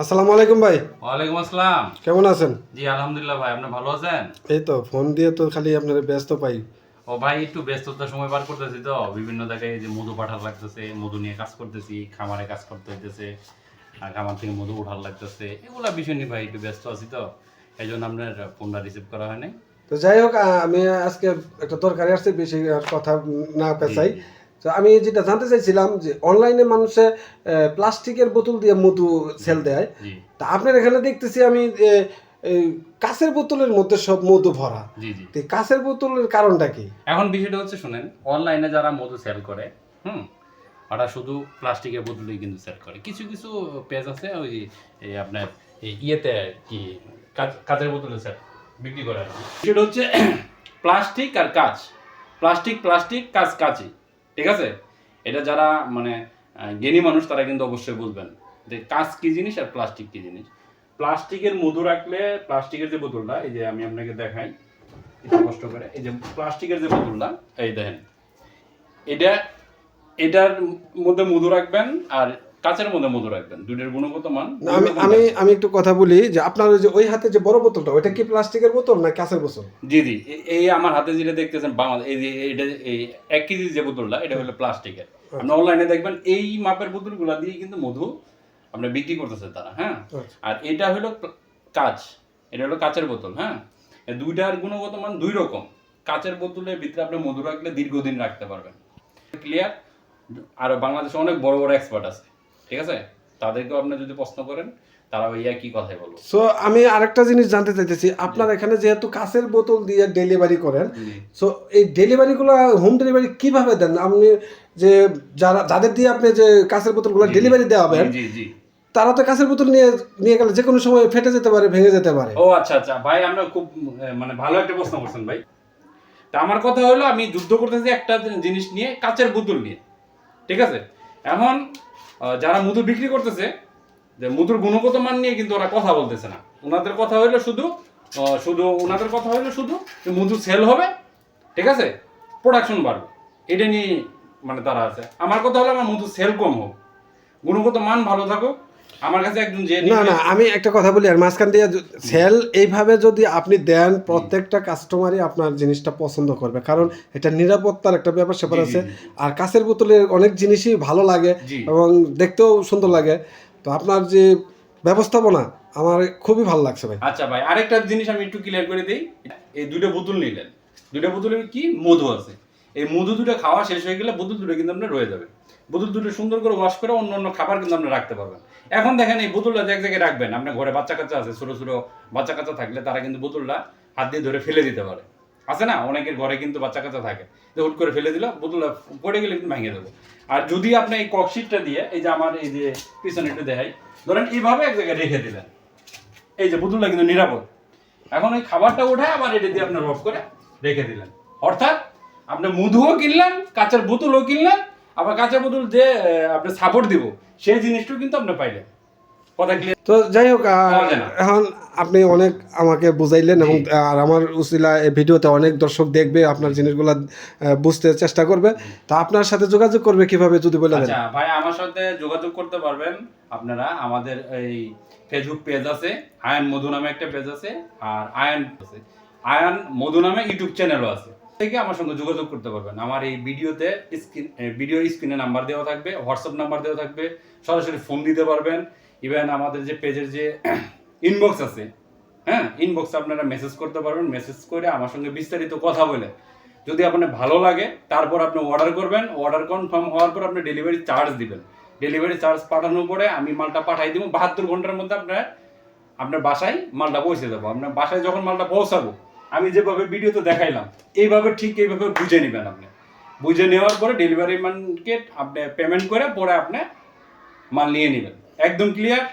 আসসালামু আলাইকুম ভাই। ওয়ালাইকুম আসসালাম। কেমন আছেন? জি আলহামদুলিল্লাহ ভাই আপনি ভালো আছেন? এই তো ফোন দিয়ে তো খালি আপনার ব্যস্ত পাই। ও ভাই একটু ব্যস্ততার সময় পার করতেছি তো। বিভিন্ন জায়গায় এই যে মধু পাঠার লাগতেছে মধু নিয়ে কাজ করতেছি খামারে কাজ করতে হইতেছে আর খামার থেকে মধু উঠার লাগতেছে। এগুলা বিষয় নিয়ে ভাই একটু ব্যস্ত আছি তো। এই জন্য আপনার ফোনটা রিসিভ করা হয় নাই তো যাই হোক আমি আজকে একটা দরকারি আসছে বেশি কথা না পেঁচাই। তো আমি যেটা জানতে চাইছিলাম যে অনলাইনে মানুষে প্লাস্টিকের বোতল দিয়ে মধু সেল দেয়। তা আপনার এখানে দেখতেছি আমি কাঁচের বোতলের মধ্যে সব মধু ভরা। জি তো কাঁচের বোতলের কারণটা কি? এখন বিষয়টা হচ্ছে শুনেন অনলাইনে যারা মধু সেল করে হুম ওরা শুধু প্লাস্টিকের বোতলেই কিন্তু সেল করে। কিছু কিছু পেজ আছে ওই আপনার এই ইয়েতে কি কাচ- কাচের বোতলে সেল বিক্রি করে। সেটা হচ্ছে প্লাস্টিক আর কাচ। প্লাস্টিক প্লাস্টিক কাচ কাচি ঠিক আছে? এটা যারা মানে জ্ঞানী মানুষ, তারা কিন্তু অবশ্যই বুঝবেন যে কাঁচ কি জিনিস আর প্লাস্টিক কি জিনিস। প্লাস্টিকের মধু রাখলে, প্লাস্টিকের যে বোতলটা, এই যে আমি আপনাকে দেখাই কষ্ট করে, এই যে প্লাস্টিকের যে বোতলটা, এই দেখেন, এটা, এটার মধ্যে মধু রাখবেন আর কাঁচের মধ্যে মধু রাখবেন দুইটার গুণগত মান আমি আমি আমি একটু কথা বলি যে আপনার যে ওই হাতে যে বড় বোতলটা ওইটা কি প্লাস্টিকের বোতল না কাঁচের বোতল? জি জি এই আমার হাতে যেটা দেখতেছেন বাংলাদেশ এই যে এটা এই এক কেজি যে বোতলটা এটা হলো প্লাস্টিকের। আপনি অনলাইনে দেখবেন এই মাপের বোতলগুলো দিয়ে কিন্তু মধু আপনার বিক্রি করতেছে তারা হ্যাঁ? আচ্ছা। আর এটা হলো কাঁচ এটা হলো কাঁচের বোতল হ্যাঁ? দুইটার গুণগত মান দুই রকম। কাঁচের বোতলের ভিতরে আপনি মধু রাখলে দীর্ঘদিন রাখতে পারবেন। ক্লিয়ার আর বাংলাদেশে অনেক বড় বড় এক্সপার্ট আছে। ঠিক আছে? তাদেরকেও আপনি যদি প্রশ্ন করেন তারা ওই একই কথাই বলব সো আমি আরেকটা জিনিস জানতে চাইতেছি। আপনার এখানে যেহেতু কাঁচের বোতল দিয়ে ডেলিভারি করেন। সো এই ডেলিভারিগুলো হোম ডেলিভারি কীভাবে দেন? আপনি যে যারা যাদের দিয়ে আপনি যে কাঁচের বোতলগুলো ডেলিভারি দেওয়াবেন জি জি তারা তো কাঁচের বোতল নিয়ে নিয়ে গেলে যে কোনো সময় ফেটে যেতে পারে ভেঙে যেতে পারে। ও আচ্ছা আচ্ছা। ভাই আমরা খুব মানে ভালো একটা প্রশ্ন করছেন ভাই। তা আমার কথা হলো আমি যুদ্ধ করতেছি একটা জিনিস নিয়ে কাচের বোতল নিয়ে। ঠিক আছে? এখন যারা মধু বিক্রি করতেছে, যে মধুর গুণগত মান নিয়ে কিন্তু ওরা কথা বলতেছে না। ওনাদের কথা হইল শুধু শুধু ওনাদের কথা হইল শুধু যে মধু সেল হবে, ঠিক আছে? প্রোডাকশন বাড়বে। এটা নিয়ে মানে তারা আছে। আমার কথা হলো আমার মধু সেল কম হোক। গুণগত মান ভালো থাকুক। আমার কাছে একজন যে না না আমি একটা কথা বলি আর মাঝখান দিয়ে সেল এইভাবে যদি আপনি দেন প্রত্যেকটা কাস্টমারই আপনার জিনিসটা পছন্দ করবে। কারণ এটা নিরাপত্তার একটা ব্যাপার স্যাপার আছে। আর কাঁচের বোতলের অনেক জিনিসই ভালো লাগে এবং দেখতেও সুন্দর লাগে। তো আপনার যে ব্যবস্থাপনা আমার খুবই ভালো লাগছে ভাই। আচ্ছা ভাই আরেকটা জিনিস আমি একটু ক্লিয়ার করে দিই। এই দুটো বোতল নিলেন। দুটো বোতলে কি? মধু আছে। এই মধু দুটো খাওয়া শেষ হয়ে গেলে বোতল দুটো কিন্তু আপনার রয়ে যাবে। বোতল দুটো সুন্দর করে ওয়াশ করে অন্য অন্য খাবার কিন্তু আপনি রাখতে পারবেন। এখন দেখেন এই বোতলটা এক জায়গায় রাখবেন। আপনার ঘরে বাচ্চা কাচ্চা আছে, ছোট ছোট বাচ্চা কাচ্চা থাকলে তারা কিন্তু বোতলটা হাত দিয়ে ধরে ফেলে দিতে পারে। আছে না? অনেকের ঘরে কিন্তু বাচ্চা কাচ্চা থাকে। তো হুট করে ফেলে দিল বোতলটা পড়ে গেলে কিন্তু ভেঙে দেবো। আর যদি আপনি এই ককশিটটা দিয়ে, এই যে আমার এই যে পিছনে একটু দেখাই, ধরেন এইভাবে এক জায়গায় রেখে দিলেন। এই যে বোতলটা কিন্তু নিরাপদ। এখন ওই খাবারটা উঠে আবার এটা দিয়ে আপনার রফ করে রেখে দিলেন। অর্থাৎ আপনি মধুও কিনলেন কাঁচের বোতলও কিনলেন আবার কাঁচের বোতল যে আপনি সাপোর্ট দিব সেই জিনিসটাও কিন্তু আপনি পাইলেন। তো যাই হোক। এখন আপনি অনেক আমাকে বুঝাইলেন এবং আর আমার উসিলা এই ভিডিওতে অনেক দর্শক দেখবে আপনার জিনিসগুলো বুঝতে চেষ্টা করবে। তা আপনার সাথে যোগাযোগ করবে কীভাবে যদি বলে আচ্ছা ভাই আমার সাথে যোগাযোগ করতে পারবেন আপনারা আমাদের এই ফেসবুক পেজ আছে আয়ন মধু নামে একটা পেজ আছে আর আয়ন আছে। আয়ন মধু নামে ইউটিউব চ্যানেলও আছে। থেকে আমার সঙ্গে যোগাযোগ করতে পারবেন। আমার এই ভিডিওতে স্ক্রিন ভিডিও স্ক্রিনে নাম্বার দেওয়া থাকবে, হোয়াটসঅ্যাপ নাম্বার দেওয়া থাকবে, সরাসরি ফোন দিতে পারবেন। ইভেন আমাদের যে পেজের যে ইনবক্স আছে হ্যাঁ ইনবক্সে আপনারা মেসেজ করতে পারবেন মেসেজ করে আমার সঙ্গে বিস্তারিত কথা বলে। যদি আপনার ভালো লাগে, তারপর আপনি অর্ডার করবেন অর্ডার কনফার্ম হওয়ার পর আপনি ডেলিভারি চার্জ দিবেন। ডেলিভারি চার্জ পাঠানোর পরে আমি মালটা পাঠাই দিব, বাহাত্তর ঘণ্টার মধ্যে আপনার আপনার বাসায় মালটা পৌঁছে দেবো। আপনার বাসায় যখন মালটা পৌঁছাবো আমি যেভাবে ভিডিওতে দেখাইলাম, এইভাবে ঠিক এইভাবে বুঝে নেবেন আপনি। বুঝে নেওয়ার পরে ডেলিভারি ম্যানকে আপনি পেমেন্ট করে পরে আপনি মাল নিয়ে নেবেন। একদম ক্লিয়ার